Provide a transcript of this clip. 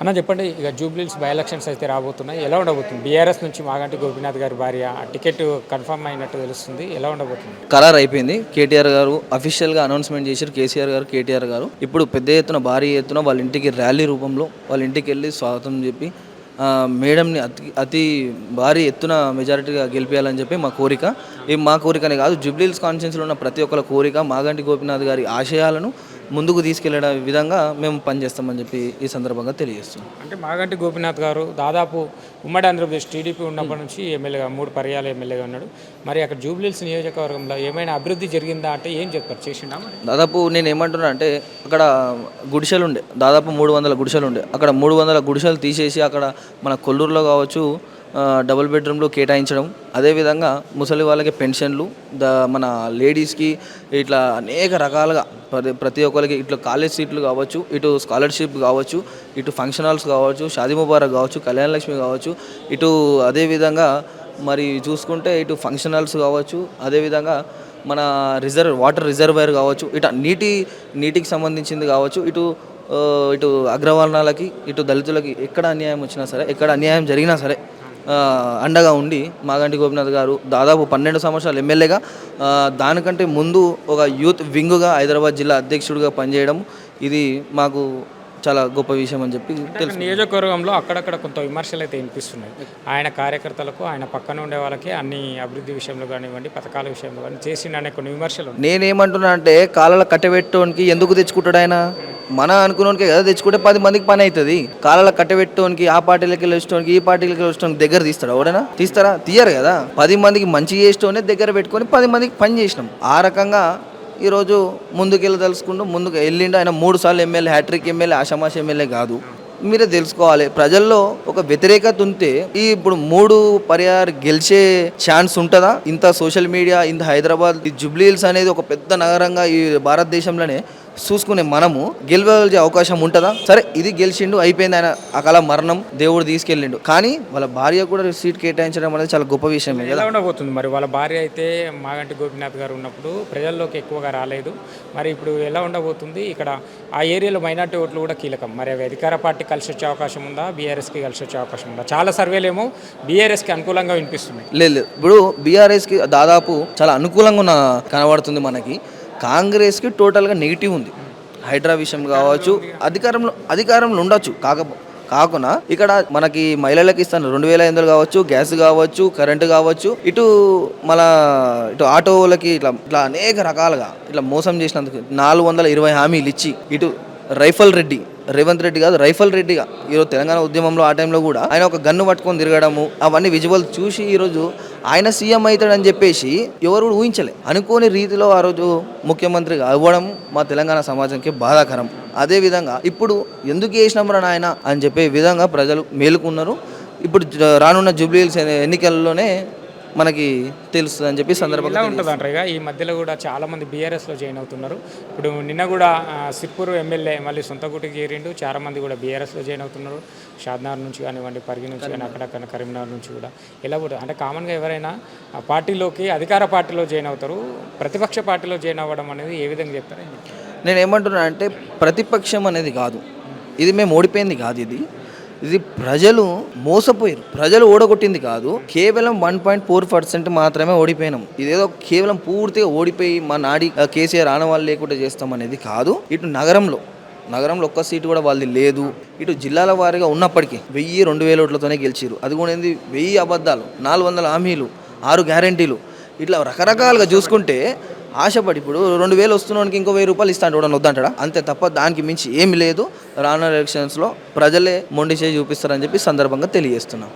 అన్న చెప్పండి ఇక జూబ్లీస్ బై ఎలక్షన్స్ అయితే రాబోతున్నాయి. ఎలా ఉండబోతుంది? బీఆర్ఎస్ నుంచి మాగంటి గోపీనాథ్ గారి భార్య టికెట్ కన్ఫర్మ్ అయినట్టు తెలుస్తుంది. ఎలా ఉండబోతుంది? ఖరారు అయిపోయింది. కేటీఆర్ గారు అఫీషియల్గా అనౌన్స్మెంట్ చేశారు. కేసీఆర్ గారు కేటీఆర్ గారు. ఇప్పుడు పెద్ద ఎత్తున భారీ ఎత్తున వాళ్ళ ఇంటికి ర్యాలీ రూపంలో వాళ్ళ ఇంటికి వెళ్ళి స్వాగతం చెప్పి మేడంని అతి అతి భారీ ఎత్తున మెజారిటీగా గెలిపించాలని చెప్పి మా కోరిక. ఈ మా కోరికనే కాదు జూబ్లీహిల్స్ కాన్స్టిట్యున్సీలో ఉన్న ప్రతి ఒక్కరి కోరిక మాగంటి గోపినాథ్ గారి ఆశయాలను ముందుకు తీసుకెళ్ళే విధంగా మేము పనిచేస్తామని చెప్పి ఈ సందర్భంగా తెలియజేస్తున్నాం. అంటే మాగంటి గోపినాథ్ గారు దాదాపు ఉమ్మడి ఆంధ్రప్రదేశ్ టీడీపీ ఉన్నప్పటి నుంచి ఎమ్మెల్యేగా మూడు పర్యాలు ఎమ్మెల్యేగా ఉన్నాడు. మరి అక్కడ జూబ్లీస్ నియోజకవర్గంలో ఏమైనా అభివృద్ధి జరిగిందా అంటే ఏం చెప్తారు చేసిండా దాదాపు నేను ఏమంటున్నా అంటే అక్కడ గుడిసెలు ఉండే దాదాపు మూడు వందల గుడిసెలు ఉండే. అక్కడ మూడు వందల గుడిసెలు తీసేసి అక్కడ మన కొల్లూరులో కావచ్చు డబుల్ బెడ్రూమ్లు కేటాయించడం అదేవిధంగా ముసలి వాళ్ళకి పెన్షన్లు ద మన లేడీస్కి ఇట్లా అనేక రకాలుగా ప్రతి ప్రతి ఒక్కరికి ఇట్లా కాలేజ్ సీట్లు కావచ్చు ఇటు స్కాలర్షిప్ కావచ్చు ఇటు ఫంక్షన్ హాల్స్ కావచ్చు షాదీ ముబారక్ కావచ్చు కళ్యాణ లక్ష్మి కావచ్చు ఇటు అదేవిధంగా మరి చూసుకుంటే ఇటు ఫంక్షన్ హాల్స్ కావచ్చు అదేవిధంగా మన రిజర్వ్ వాటర్ రిజర్వాయర్ కావచ్చు ఇటు నీటి నీటికి సంబంధించింది కావచ్చు ఇటు ఇటు అగ్రవర్ణాలకి ఇటు దళితులకి ఎక్కడ అన్యాయం వచ్చినా సరే ఎక్కడ అన్యాయం జరిగినా సరే అండగా ఉండి మాగంటి గోపినాథ్ గారు దాదాపు పన్నెండు సంవత్సరాలు ఎమ్మెల్యేగా దానికంటే ముందు ఒక యూత్ వింగుగా హైదరాబాద్ జిల్లా అధ్యక్షుడిగా పనిచేయడం ఇది మాకు చాలా గొప్ప విషయం అని చెప్పి అంటే నియోజకవర్గంలో అక్కడక్కడ కొంత విమర్శలు అయితే వినిపిస్తున్నాయి. ఆయన కార్యకర్తలకు ఆయన పక్కన ఉండే వాళ్ళకి అన్ని అభివృద్ధి విషయంలో కానివ్వండి పథకాల విషయంలో కానీ చేసిండనే కొన్ని విమర్శలు. నేనేమంటున్నా అంటే కాలాల కట్టబెట్టడానికి ఎందుకు తెచ్చుకుంటాడు ఆయన? మన అనుకున్నోనికి కదా తెచ్చుకుంటే పది మందికి పని అవుతుంది కాలాల కట్టబెట్టడానికి ఆ పార్టీలకి వెళ్ళొచ్చడానికి ఈ పార్టీలకి వెళ్ళడానికి దగ్గర తీస్తాడు ఎవడైనా? తీస్తారా? తీయరు కదా. పది మందికి మంచి చేసేటోనే దగ్గర పెట్టుకొని పది మందికి పని చేసినాం. ఆ రకంగా ఈరోజు ముందుకెళ్ళి తెలుసుకుంటూ ముందుకు వెళ్ళిండు. ఆయన మూడు సార్లు ఎమ్మెల్యే హ్యాట్రిక్ ఎమ్మెల్యే ఆషామాష ఎమ్మెల్యే కాదు. మీరే తెలుసుకోవాలి. ప్రజల్లో ఒక వ్యతిరేకత ఉంటే ఈ ఇప్పుడు మూడు పర్యాలు గెలిచే ఛాన్స్ ఉంటుందా? ఇంత సోషల్ మీడియా ఇంత హైదరాబాద్ ఈ జుబ్లీహిల్స్ అనేది ఒక పెద్ద నగరంగా ఈ భారతదేశంలోనే చూసుకునే మనము గెలవగలిగే అవకాశం ఉంటుందా? సరే ఇది గెలిచిండు అయిపోయింది ఆయన. అకాల మరణం దేవుడు తీసుకెళ్ళిండు. కానీ వాళ్ళ భార్య కూడా సీట్ కేటాయించడం అనేది చాలా గొప్ప విషయమే కదా. ఎలా ఉండబోతుంది మరి? వాళ్ళ భార్య అయితే మాగంటి గోపినాథ్ గారు ఉన్నప్పుడు ప్రజల్లోకి ఎక్కువగా రాలేదు. మరి ఇప్పుడు ఎలా ఉండబోతుంది? ఇక్కడ ఆ ఏరియాలో మైనార్టీ ఓట్లు కూడా కీలకం. మరి అవి అధికార పార్టీ కలిసి వచ్చే అవకాశం ఉందా? బీఆర్ఎస్కి కలిసి వచ్చే అవకాశం ఉందా? చాలా సర్వేలు ఏమో బీఆర్ఎస్కి అనుకూలంగా వినిపిస్తున్నాయి. లేదు లేదు. ఇప్పుడు బీఆర్ఎస్కి దాదాపు చాలా అనుకూలంగా ఉన్న కనబడుతుంది మనకి. కాంగ్రెస్కి టోటల్గా నెగిటివ్ ఉంది. హైడ్రా విషయం కావచ్చు అధికారంలో అధికారంలో ఉండొచ్చు. కాక కాకుండా ఇక్కడ మనకి మహిళలకు ఇస్తాను. రెండు వేల ఐదు కావచ్చు గ్యాస్ కావచ్చు కరెంటు కావచ్చు ఇటు మన ఇటు ఆటోలకి ఇట్లా ఇట్లా అనేక రకాలుగా ఇట్లా మోసం చేసినందుకు నాలుగు వందల ఇరవై హామీలు ఇచ్చి ఇటు రైఫల్ రెడ్డి రేవంత్ రెడ్డి కాదు రైఫల్ రెడ్డిగా ఈరోజు తెలంగాణ ఉద్యమంలో ఆ టైంలో కూడా ఆయన ఒక గన్ను పట్టుకొని తిరగడము అవన్నీ విజువల్ చూసి ఈరోజు ఆయన సీఎం అవుతాడని చెప్పేసి ఎవరు కూడా ఊహించలే. అనుకోని రీతిలో ఆ రోజు ముఖ్యమంత్రిగా అవ్వడం మా తెలంగాణ సమాజంకి బాధాకరం. అదేవిధంగా ఇప్పుడు ఎందుకు చేసినాం రా నాయన అని చెప్పే విధంగా ప్రజలు మేలుకున్నారు. ఇప్పుడు రానున్న జూబ్లీహిల్స్ ఎన్నికల్లోనే మనకి తెలుస్తుంది అని చెప్పి సందర్భంగా ఉంటుంది అంటారు ఇక. ఈ మధ్యలో కూడా చాలా మంది బీఆర్ఎస్లో జాయిన్ అవుతున్నారు. ఇప్పుడు నిన్న కూడా సిర్పూర్ ఎమ్మెల్యే మళ్ళీ సొంత గుటికి చేరిండు. చాలా మంది కూడా బీఆర్ఎస్లో జాయిన్ అవుతున్నారు. షాద్నగర్ నుంచి కానివ్వండి పరిగి నుంచి కానీ అక్కడక్కడ కరీంనగర్ నుంచి కూడా. ఎలా కూడా అంటే కామన్గా ఎవరైనా ఆ పార్టీలోకి అధికార పార్టీలో జాయిన్ అవుతారు. ప్రతిపక్ష పార్టీలో జాయిన్ అవ్వడం అనేది ఏ విధంగా చెప్తారు? నేను ఏమంటున్నా అంటే ప్రతిపక్షం అనేది కాదు. ఇది మేము ఓడిపోయింది కాదు ఇది. ఇది ప్రజలు మోసపోయారు. ప్రజలు ఓడగొట్టింది కాదు కేవలం వన్ పాయింట్ ఫోర్ పర్సెంట్ మాత్రమే ఓడిపోయినాం. ఇదేదో కేవలం పూర్తిగా ఓడిపోయి మా నాడి కేసీఆర్ ఆనవాళ్ళు లేకుండా చేస్తాం అనేది కాదు. ఇటు నగరంలో నగరంలో ఒక్క సీటు కూడా వాళ్ళది లేదు. ఇటు జిల్లాల వారీగా ఉన్నప్పటికీ వెయ్యి రెండు వేల ఓట్లతోనే గెలిచారు అది కూడా ఏంది? వెయ్యి అబద్ధాలు నాలుగు వందల హామీలు ఆరు గ్యారంటీలు. ఇట్లా రకరకాలుగా చూసుకుంటే ఆశపడి ఇప్పుడు రెండు వేలు వస్తున్నానికి ఇంకో వెయ్యి రూపాయలు ఇస్తాను కూడా వద్దంటాడా? అంతే తప్ప దానికి మించి ఏమి లేదు. రానున్న ఎలక్షన్స్లో ప్రజలే మొండి చేయి చూపిస్తారని చెప్పి సందర్భంగా తెలియజేస్తున్నాం.